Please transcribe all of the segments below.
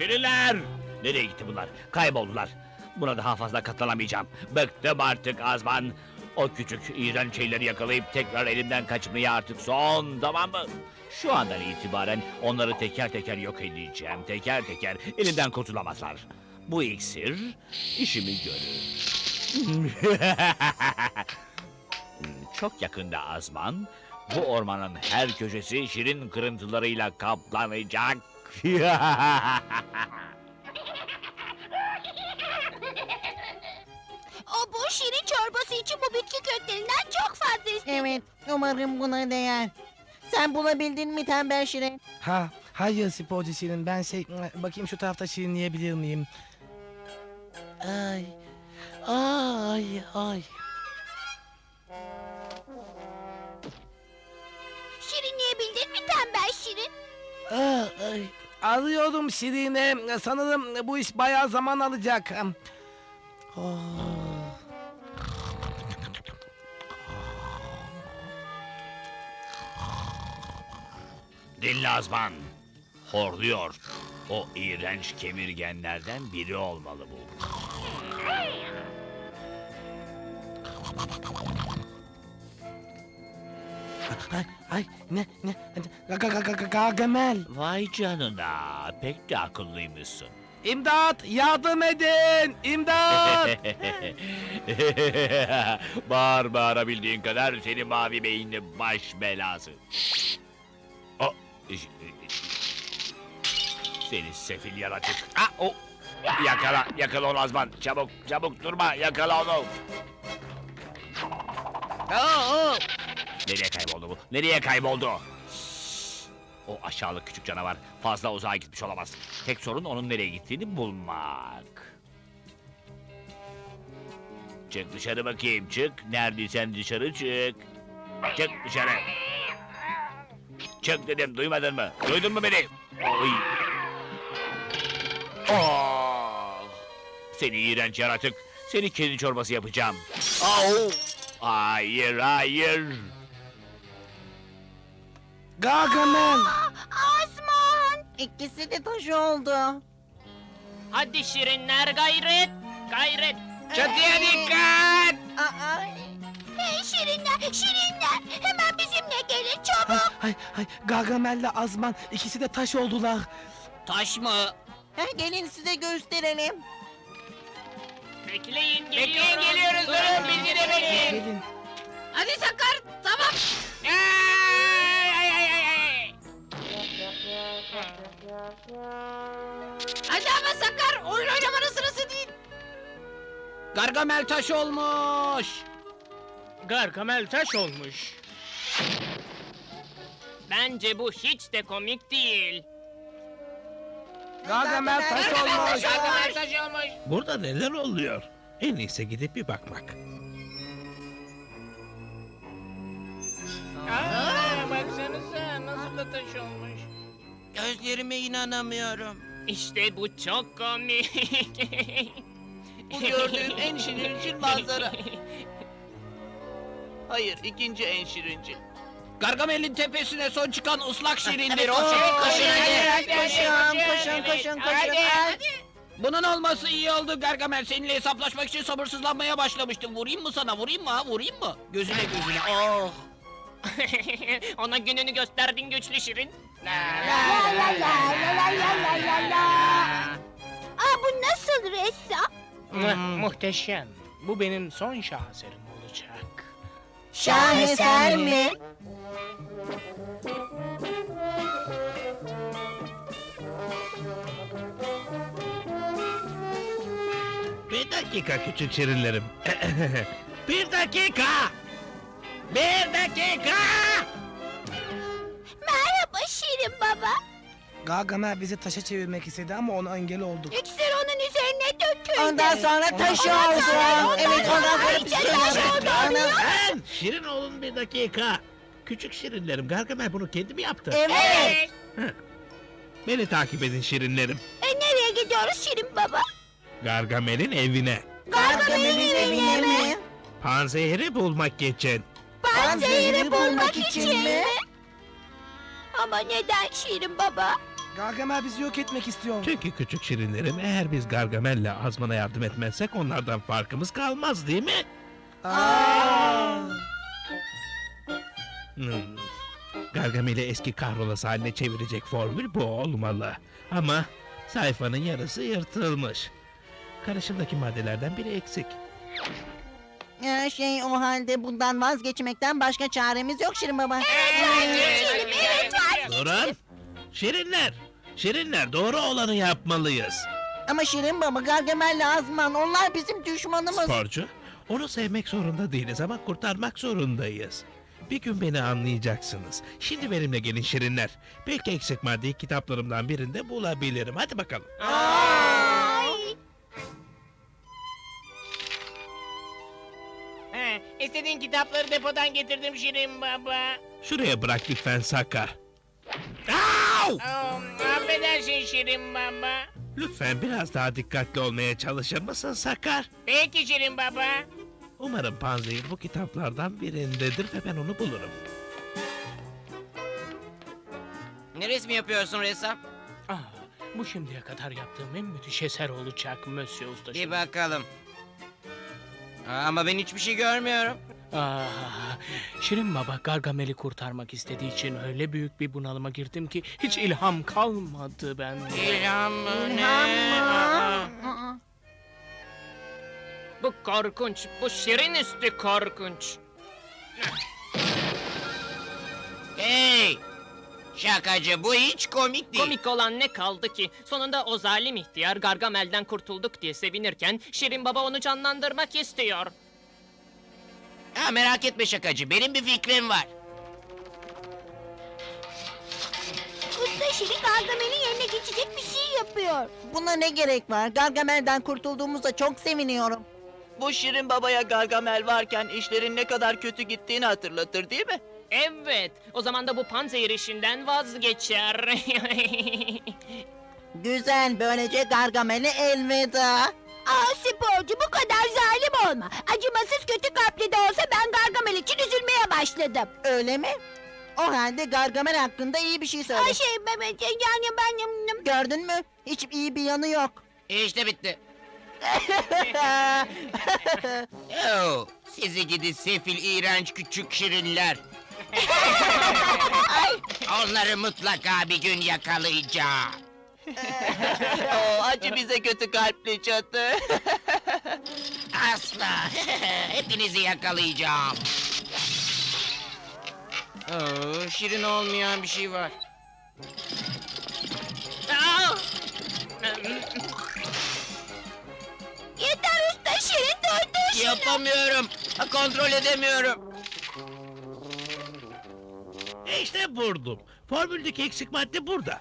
Şirinler! Nereye gitti bunlar? Kayboldular. Buna daha fazla katlanamayacağım. Bıktım artık Azman. O küçük iğrenç şeyleri yakalayıp tekrar elimden kaçmaya artık son tamam mı? Şu andan itibaren onları teker teker yok edeceğim. Teker teker elimden kurtulamazlar. Bu iksir işimi görür. Çok yakında Azman, bu ormanın her köşesi şirin kırıntılarıyla kaplanacak. O bu şirin çorbası için bu bitki köklerinden çok fazla istedim. Evet, umarım buna değer. Sen bulabildin mi tembel şirin? Ha, hayır sporcu Şirin. Ben şey, bakayım şu tarafta şirinleyebilir miyim? Ay, ay, ay. Şirinleyebildin mi tembel şirin? Ah, ay. Arıyorum Şirin'i. Sanırım bu iş bayağı zaman alacak. Oh. Dinle Azman. Horluyor. O iğrenç kemirgenlerden biri olmalı bu. Ay, ay, ne, ne, ga, ga, ga, ga, Gargamel. Vay canına, pek de akıllıymışsın. İmdat, yardım edin, imdat. bağır bağırabildiğin kadar seni mavi beyinli baş belası. O, seni sefil yaratık. Ah, o. Yakala, yakala onu Azman. Çabuk, çabuk durma, yakala onu. Aa, Nereye kayboldu bu? Nereye kayboldu? O aşağılık küçük canavar fazla uzağa gitmiş olamaz. Tek sorun onun nereye gittiğini bulmak. Çık dışarı bakayım çık. Neredeysen dışarı çık. Çık dışarı. Çık dedim duymadın mı? Duydun mu beni? Oy. Oh. Seni iğrenç yaratık. Seni kedi çorbası yapacağım. Au. Hayır hayır. Gargamel. Asman! İkisi de taş oldu. Hadi şirinler gayret, gayret. Çatıya dikkat. Aa, Hey şirinler, şirinler! Hemen bizimle gelin çabuk! Ay, ay, ay, Gargamel'le Azman ikisi de taş oldular. Taş mı? heh, gelin size gösterelim. Bekleyin geliyoruz. Bekleyin geliyoruz durun bizi de bekleyin. Gelin. Hadi Sakar tamam. Ay, Hadi ama Sakar oyun oynamanın sırası değil. Gargamel taş olmuş. Gargamel taş olmuş. Bence bu hiç de komik değil. Gargamel taş olmuş. Gargamel taş olmuş. Burada neler oluyor? En iyisi gidip bir bakmak. Aa, baksanıza nasıl da taş olmuş. Gözlerime inanamıyorum. İşte bu çok komik. Bu gördüğüm en şirinci manzara. Hayır, ikinci en şirinci. Gargamel'in tepesine son çıkan ıslak şirindir. Koşun, Oo! koşun, hadi. Hadi, hadi, Koşun, hadi, koşun, hadi. koşun, Hadi, koşun. hadi. Bunun olması iyi oldu Gargamel. Seninle hesaplaşmak için sabırsızlanmaya başlamıştım. Vurayım mı sana? Vurayım mı ha? Vurayım mı? Gözüne gözüne. Oh! Ona gününü gösterdin güçlü Şirin. La la la la la la la la la. Aa bu nasıl ressam? Muhteşem. Bu benim son şaheserim olacak. Şaheser mi? Bir dakika küçük şirinlerim. bir dakika. Bir dakika. Şirin baba. Gargamel bizi taşa çevirmek istedi ama ona engel olduk. İksir onun üzerine döküldü. Ondan sonra taş Ondan oldu. sonra- Evet ondan sonra şey taş yaptı. oldu. Ben şirin olun bir dakika. Küçük şirinlerim Gargamel bunu kendi mi yaptı? Evet. Beni takip edin şirinlerim. E nereye gidiyoruz Şirin baba? Gargamel'in evine. Gargamel'in evine mi? Panzehiri bulmak için. Panzehiri bulmak için mi? Ama neden Şirin baba? Gargamel bizi yok etmek istiyor. Çünkü küçük şirinlerim eğer biz Gargamel'le Azman'a yardım etmezsek onlardan farkımız kalmaz değil mi? Aa! Hmm. Gargamel'i eski kahrolası haline çevirecek formül bu olmalı. Ama sayfanın yarısı yırtılmış. Karışımdaki maddelerden biri eksik. Ya şey o halde bundan vazgeçmekten başka çaremiz yok Şirin Baba. Vazgeçelim evet vazgeçelim. Durun! Şirinler! Şirinler doğru olanı yapmalıyız. Ama Şirin Baba, Gargamel'le Azman onlar bizim düşmanımız. Sporcu, onu sevmek zorunda değiliz ama kurtarmak zorundayız. Bir gün beni anlayacaksınız. Şimdi benimle gelin şirinler. Belki eksik maddeyi kitaplarımdan birinde bulabilirim. Hadi bakalım. Ay. İstediğin kitapları depodan getirdim Şirin baba. Şuraya bırak lütfen Sakar. Au! Oh, affedersin Şirin baba. Lütfen biraz daha dikkatli olmaya çalışır mısın Sakar? Peki Şirin baba. Umarım Panzehir bu kitaplardan birindedir ve ben onu bulurum. Ne resmi yapıyorsun ressam? Ah, bu şimdiye kadar yaptığım en müthiş eser olacak Monsieur Usta. Bir bakalım. Ama ben hiçbir şey görmüyorum. Ah, Şirin Baba Gargamel'i kurtarmak istediği için öyle büyük bir bunalıma girdim ki hiç ilham kalmadı bende. İlham mı ne? Aa. Aa. Bu korkunç. Bu Şirin üstü korkunç. Hey! Şakacı bu hiç komik değil. Komik olan ne kaldı ki? Sonunda o zalim ihtiyar Gargamel'den kurtulduk diye sevinirken Şirin baba onu canlandırmak istiyor. Ha, merak etme şakacı benim bir fikrim var. Usta Şirin Gargamel'in yerine geçecek bir şey yapıyor. Buna ne gerek var? Gargamel'den kurtulduğumuzda çok seviniyorum. Bu Şirin Baba'ya Gargamel varken işlerin ne kadar kötü gittiğini hatırlatır değil mi? Evet, o zaman da bu panzehir işinden vazgeçer. Güzel, böylece Gargamel'e elveda. Aa sporcu bu kadar zalim olma. Acımasız kötü kalpli de olsa ben Gargamel için üzülmeye başladım. Öyle mi? O halde Gargamel hakkında iyi bir şey söyle. Ay şey ben yani ben Gördün mü? Hiç iyi bir yanı yok. İşte bitti. Oo, sizi gidi sefil iğrenç küçük şirinler. Onları mutlaka bir gün yakalayacağım. Oo, acı bize kötü kalpli çatı. Asla. Hepinizi yakalayacağım. Oo, şirin olmayan bir şey var. Aa! Yeter usta Şirin durdur şunu. Yapamıyorum. Kontrol edemiyorum. İşte buldum. Formüldeki eksik madde burada.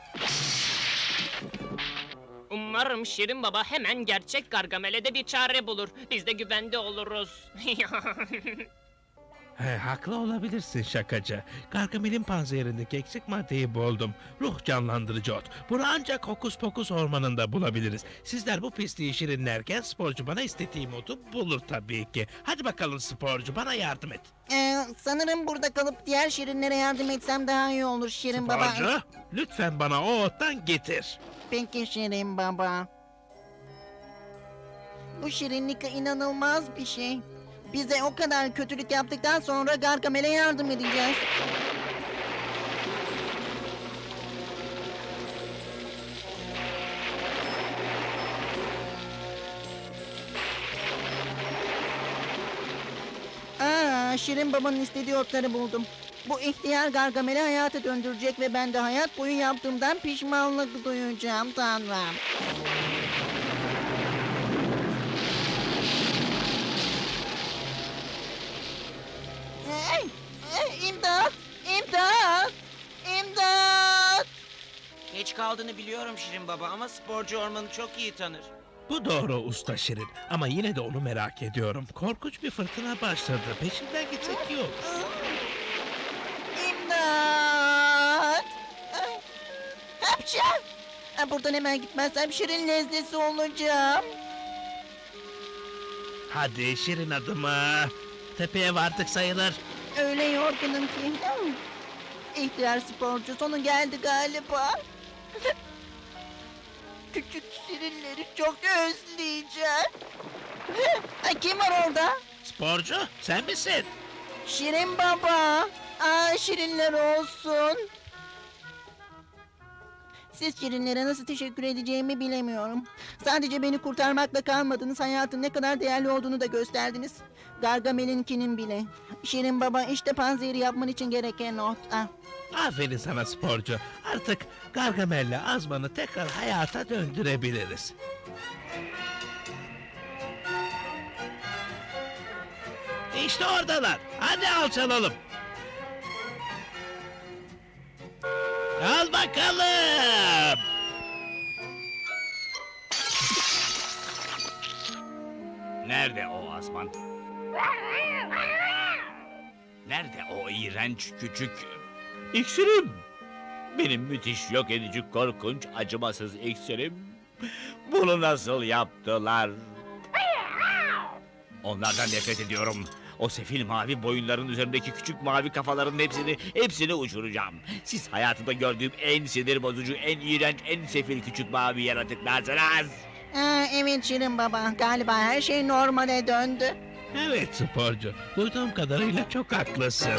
Umarım Şirin baba hemen gerçek Gargamel'e de bir çare bulur. Biz de güvende oluruz. He, haklı olabilirsin şakacı. Gargamel'in panzehirindeki eksik maddeyi buldum. Ruh canlandırıcı ot. Bunu ancak hokus pokus ormanında bulabiliriz. Sizler bu pisliği şirinlerken sporcu bana istediğim otu bulur tabii ki. Hadi bakalım sporcu bana yardım et. Ee, sanırım burada kalıp diğer Şirinlere yardım etsem daha iyi olur Şirin Baba. Sporcu lütfen bana o ottan getir. Peki Şirin Baba. Bu şirinlik inanılmaz bir şey. Bize o kadar kötülük yaptıktan sonra Gargamel'e yardım edeceğiz. Aa, Şirin babanın istediği otları buldum. Bu ihtiyar Gargamel'i hayata döndürecek ve ben de hayat boyu yaptığımdan pişmanlık duyacağım Tanrım. Kaldığını biliyorum Şirin Baba ama sporcu ormanı çok iyi tanır. Bu doğru usta Şirin ama yine de onu merak ediyorum. Korkunç bir fırtına başladı. Peşinden gitsek iyi olur. İmdat! Ay, Hapşa! Ha, Buradan hemen gitmezsem şirin lezzesi olacağım. Hadi Şirin adımı. Tepeye vardık sayılır. Öyle yorgunum ki. Hmm. İhtiyar sporcu sonu geldi galiba. Küçük şirinleri çok özleyeceğim. Ay, Kim var orada? Sporcu sen misin? Şirin baba. Aa, şirinler olsun. Siz şirinlere nasıl teşekkür edeceğimi bilemiyorum. Sadece beni kurtarmakla kalmadınız. Hayatın ne kadar değerli olduğunu da gösterdiniz. Gargamel'inkinin bile. Şirin baba işte panzehiri yapman için gereken not. Ah. Aferin sana sporcu. Artık Gargamel'le Azman'ı tekrar hayata döndürebiliriz. İşte oradalar. Hadi alçalalım. Bakalım. Nerede o Azman? Nerede o iğrenç küçük iksirim? Benim müthiş yok edici korkunç acımasız iksirim. Bunu nasıl yaptılar? Onlardan nefret ediyorum. O sefil mavi boyunların üzerindeki küçük mavi kafaların hepsini, hepsini uçuracağım. Siz hayatımda gördüğüm en sinir bozucu, en iğrenç, en sefil küçük mavi yaratıklarsınız. Aa, evet Şirin baba. Galiba her şey normale döndü. Evet sporcu. Duyduğum kadarıyla çok haklısın.